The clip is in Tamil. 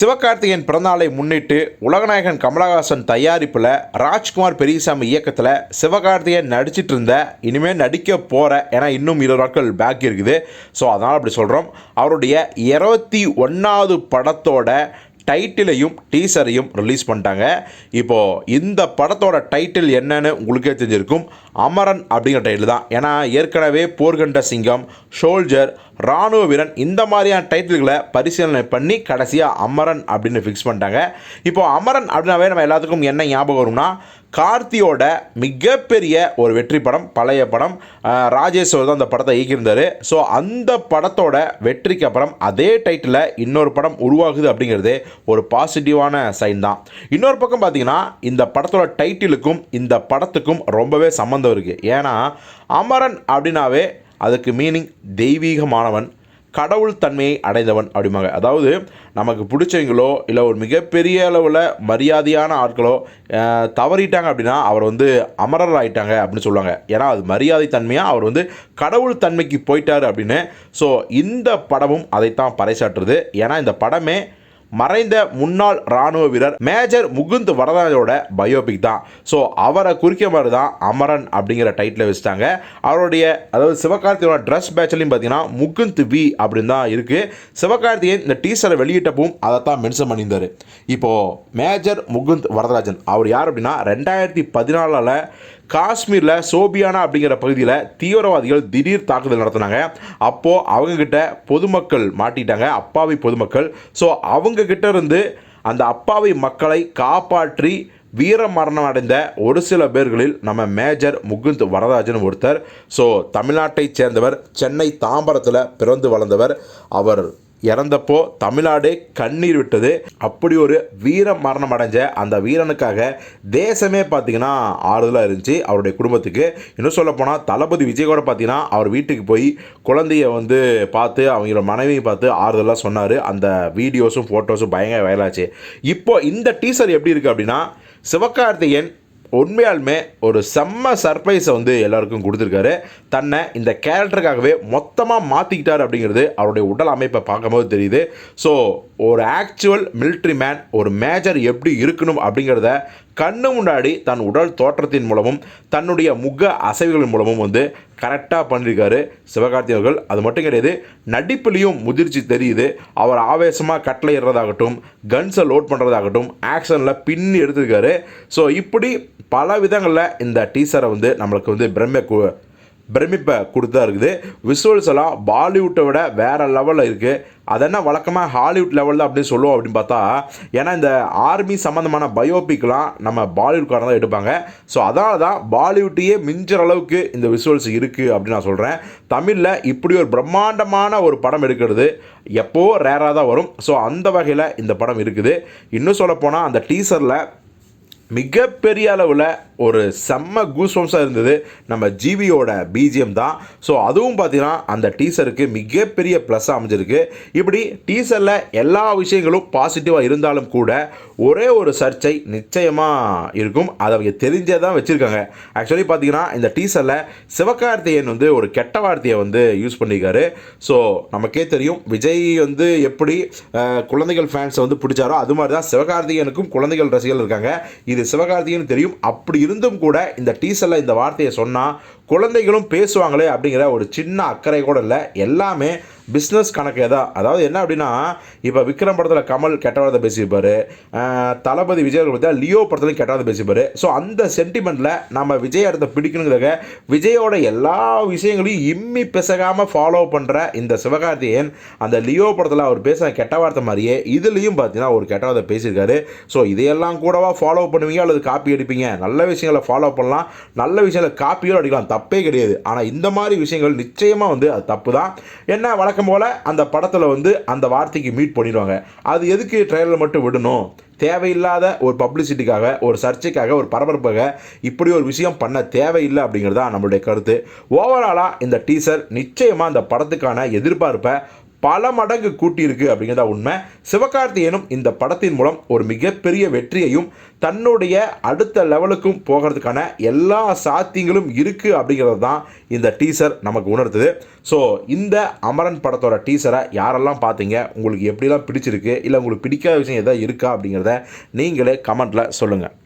சிவகார்த்திகேயன் பிறந்தநாளை முன்னிட்டு உலகநாயகன் கமலஹாசன் தயாரிப்பில் ராஜ்குமார் பெரியசாமி இயக்கத்தில் சிவகார்த்திகேயன் நடிச்சிட்டு இருந்த இனிமேல் நடிக்க போகிற ஏன்னா இன்னும் இருபது நாட்கள் பேக் இருக்குது. ஸோ அதனால் அப்படி சொல்கிறோம் அவருடைய இருபத்தி ஒன்றாவது படத்தோட டைட்டிலையும் டீசரையும் ரிலீஸ் பண்ணிட்டாங்க. இப்போது இந்த படத்தோட டைட்டில் என்னன்னு உங்களுக்கே தெரிஞ்சிருக்கும். அமரன் அப்படிங்கிற டைட்டில் தான். ஏன்னா ஏற்கனவே போர்கண்ட சிங்கம் ஷோல்ஜர் ராணுவ வீரன் இந்த மாதிரியான டைட்டில்களை பரிசீலனை பண்ணி கடைசியாக அமரன் அப்படின்னு ஃபிக்ஸ் பண்ணிட்டாங்க. இப்போ அமரன் அப்படின்னாவே நம்ம எல்லாத்துக்கும் என்ன ஞாபகம் வரும்னா கார்த்தியோட மிகப்பெரிய ஒரு வெற்றி படம் பழைய படம் ராஜேஸ்வர் தான் அந்த படத்தை இயக்கியிருந்தார். ஸோ அந்த படத்தோட வெற்றிக்கு அப்புறம் அதே டைட்டில் இன்னொரு படம் உருவாகுது அப்படிங்கிறது ஒரு பாசிட்டிவான சைன் தான். இன்னொரு பக்கம் பார்த்தீங்கன்னா இந்த படத்தோட டைட்டிலுக்கும் இந்த படத்துக்கும் ரொம்பவே சம்மந்தம் இருக்குது ஏன்னா அமரன் அப்படின்னாவே அதுக்கு மீனிங் தெய்வீகமானவன் கடவுள் தன்மையை அடைந்தவன் அப்படிம்பாங்க. அதாவது நமக்கு பிடிச்சவங்களோ இல்லை ஒரு மிகப்பெரிய அளவில் மரியாதையான ஆட்களோ தவறிட்டாங்க அப்படின்னா அவர் வந்து அமரர் ஆயிட்டாங்க அப்படின்னு சொல்லுவாங்க. ஏன்னா அது மரியாதை தன்மையாக அவர் வந்து கடவுள் தன்மைக்கு போயிட்டார் அப்படின்னு. ஸோ இந்த படமும் அதைத்தான் பறைசாற்றுது. ஏன்னா இந்த படமே மறைந்த முன்னாள் ராணுவ வீரர் மேஜர் முகுந்த் வரதாஜோட பயோபிக் தான். ஸோ அவரை குறிக்க மாதிரி தான் அமரன் அப்படிங்கிற டைட்டில் வச்சுட்டாங்க. அவருடைய அதாவது சிவகார்த்தியோட ட்ரெஸ் பேட்ச்லையும் பார்த்தீங்கன்னா முகுந்த் வி அப்படின்னு தான் இருக்குது சிவகார்த்திகேயன் இந்த டீசரை வெளியிட்டப்பவும் அதை தான் மென்ஷன் பண்ணியிருந்தார். இப்போது மேஜர் முகுந்த் வரதராஜன் அவர் யார் அப்படின்னா ரெண்டாயிரத்தி பதினாலில் காஷ்மீரில் சோபியானா அப்படிங்கிற பகுதியில் தீவிரவாதிகள் திடீர் தாக்குதல் நடத்தினாங்க. அப்போது அவங்கக்கிட்ட பொதுமக்கள் மாட்டிட்டாங்க அப்பாவி பொதுமக்கள். ஸோ அவங்கக்கிட்ட இருந்து அந்த அப்பாவி மக்களை காப்பாற்றி வீர மரணம் அடைந்த ஒரு சில பேர்களில் நம்ம மேஜர் முகுந்த் வரதராஜன் ஒருத்தர். ஸோ தமிழ்நாட்டைச் சேர்ந்தவர் சென்னை தாம்பரத்தில் பிறந்து வளர்ந்தவர். அவர் இறந்தப்போ தமிழ்நாடு கண்ணீர் விட்டது. அப்படி ஒரு வீர மரணம் அடைஞ்ச அந்த வீரனுக்காக தேசமே பார்த்தீங்கன்னா ஆறுதலாக இருந்துச்சு அவருடைய குடும்பத்துக்கு. இன்னும் சொல்ல போனால் தளபதி விஜய் கூட பார்த்தீங்கன்னா அவர் வீட்டுக்கு போய் குழந்தைய வந்து பார்த்து அவங்களோட மனைவியை பார்த்து ஆறுதலாக சொன்னார். அந்த வீடியோஸும் ஃபோட்டோஸும் பயங்கர வயலாச்சு இப்போ இந்த டீசர் எப்படி இருக்குது அப்படின்னா சிவகார்த்திகேயன் உண்மையாலுமே ஒரு செம்ம சர்ப்ரைஸை வந்து எல்லாருக்கும் கொடுத்துருக்காரு. தன்னை இந்த கேரக்டருக்காகவே மொத்தமாக மாற்றிக்கிட்டார் அப்படிங்கிறது அவருடைய உடல் அமைப்பை பார்க்கும்போது தெரியுது. ஸோ ஒரு ஆக்சுவல் மிலிட்ரி மேன் ஒரு மேஜர் எப்படி இருக்கணும் அப்படிங்கிறத கண்ணு முன்னாடி தன் உடல் தோற்றத்தின் மூலமும் தன்னுடைய முக அசைவுகளின் மூலமும் வந்து கரெக்டாக பண்ணியிருக்காரு சிவகார்த்தி அவர்கள். அது மட்டும் கிடையாது நடிப்புலேயும் முதிர்ச்சி தெரியுது. அவர் ஆவேசமாக கட்டளை இடுறதாகட்டும் கன்ஸை லோட் பண்ணுறதாகட்டும் ஆக்ஷனில் பின்னி எடுத்திருக்காரு. ஸோ இப்படி பல விதங்களில் இந்த டீசரை வந்து நம்மளுக்கு வந்து பிரம்மை பிரமிப்பை கொடுத்தா இருக்குது. விசுவல்ஸ் எல்லாம் பாலிவுட்டை விட வேறு லெவலில் இருக்குது அதென்ன வழக்கமாக ஹாலிவுட் லெவலில் அப்படின்னு சொல்லுவோம் அப்படின்னு பார்த்தா ஏன்னா இந்த ஆர்மி சம்மந்தமான பயோபிக்லாம் நம்ம பாலிவுட்காரன் தான் எடுப்பாங்க. ஸோ அதனால தான் பாலிவுட்டையே மிஞ்சுற அளவுக்கு இந்த விசுவல்ஸ் இருக்குது அப்படின்னு நான் சொல்கிறேன் தமிழில் இப்படி ஒரு பிரம்மாண்டமான ஒரு படம் எடுக்கிறது எப்போ ரேராக தான் வரும். ஸோ அந்த வகையில் இந்த படம் இருக்குது. இன்னும் சொல்லப்போனால் அந்த டீசரில் மிகப்பெரிய அளவில் ஒரு செம்ம கூஸ்பம்ஸாக இருந்தது. நம்ம ஜிவியோட பிஜிஎம் தான். ஸோ அதுவும் பார்த்தீங்கன்னா அந்த டீசருக்கு மிகப்பெரிய ப்ளஸ்ஸாக அமைஞ்சிருக்கு. இப்படி டீசரில் எல்லா விஷயங்களும் பாசிட்டிவாக இருந்தாலும் கூட ஒரே ஒரு சர்ச்சை நிச்சயமாக இருக்கும். அதை அவங்க தெரிஞ்சே தான் வச்சுருக்காங்க. ஆக்சுவலி பார்த்தீங்கன்னா இந்த டீசரில் சிவகார்த்திகேயன் வந்து ஒரு கெட்ட வார்த்தையை வந்து யூஸ் பண்ணியிருக்காரு ஸோ நமக்கே தெரியும் விஜய் வந்து எப்படி குழந்தைகள் ஃபேன்ஸை வந்து பிடிச்சாரோ அது மாதிரி தான் சிவகார்த்திகேயனுக்கும் குழந்தைகள் ரசிகர்கள் இருக்காங்க. இது சிவகார்த்திகேயன் தெரியும். அப்படி இருந்தும் கூட இந்த டீசரில் இந்த வார்த்தையை சொன்னால் குழந்தைகளும் பேசுவாங்களே அப்படிங்கிற ஒரு சின்ன அக்கறை கூட இல்லை. எல்லாமே பிஸ்னஸ் கணக்கு தான் அதாவது என்ன அப்படின்னா இப்போ விக்ரம் படத்தில் கமல் கெட்ட வார்த்தை பேசியிருப்பார் தளபதி விஜய் அவர்கள் பார்த்தா லியோ படத்துலையும் கெட்ட வார்த்தை பேசியிருப்பார். ஸோ அந்த சென்டிமெண்ட்டில் நம்ம விஜய் இடத்த பிடிக்கணுங்கிறத விஜயோட எல்லா விஷயங்களையும் இம்மி பிசகாமல் ஃபாலோ பண்ணுற இந்த சிவகார்த்திகேயன் அந்த லியோ படத்தில் அவர் பேசுகிற கெட்ட வார்த்தை மாதிரியே இதுலேயும் பார்த்தீங்கன்னா ஒரு கெட்ட வார்த்தை பேசியிருக்காரு. ஸோ இதையெல்லாம் கூடவா ஃபாலோ பண்ணுவீங்க அல்லது காப்பி அடிப்பீங்க? நல்ல விஷயங்களை ஃபாலோ பண்ணலாம். நல்ல விஷயங்களை காப்பியோ அடிக்கலாம். தப்பே கிடையாது. ஆனால் இந்த மாதிரி விஷயங்கள் நிச்சயமாக வந்து அது தப்பு தான் என்ன வழக்கம் போல் அந்த படத்தில் வந்து அந்த வார்த்தைக்கு மீட் பண்ணிடுவாங்க. அது எதுக்கு ட்ரெயிலர் மட்டும் விடணும்? தேவையில்லாத ஒரு பப்ளிசிட்டிக்காக ஒரு சர்ச்சைக்காக ஒரு பரபரப்பாக இப்படி ஒரு விஷயம் பண்ண தேவையில்லை அப்படிங்கிறது தான் நம்மளுடைய கருத்து. ஓவராலாக இந்த டீசர் நிச்சயமாக அந்த படத்துக்கான எதிர்பார்ப்பை பல மடங்கு கூட்டியிருக்கு அப்படிங்கிறதா உண்மை. சிவகார்த்திகேயனும் இந்த படத்தின் மூலம் ஒரு மிகப்பெரிய வெற்றியையும் தன்னுடைய அடுத்த லெவலுக்கும் போகிறதுக்கான எல்லா சாத்தியங்களும் இருக்குது அப்படிங்கிறது தான் இந்த டீசர் நமக்கு உணர்த்துது. ஸோ இந்த அமரன் படத்தோட டீசரை யாரெல்லாம் பார்த்தீங்க? உங்களுக்கு எப்படிலாம் பிடிச்சிருக்கு? இல்லை உங்களுக்கு பிடிக்காத விஷயம் எதாவது இருக்கா அப்படிங்கிறத நீங்களே கமெண்ட்டில் சொல்லுங்கள்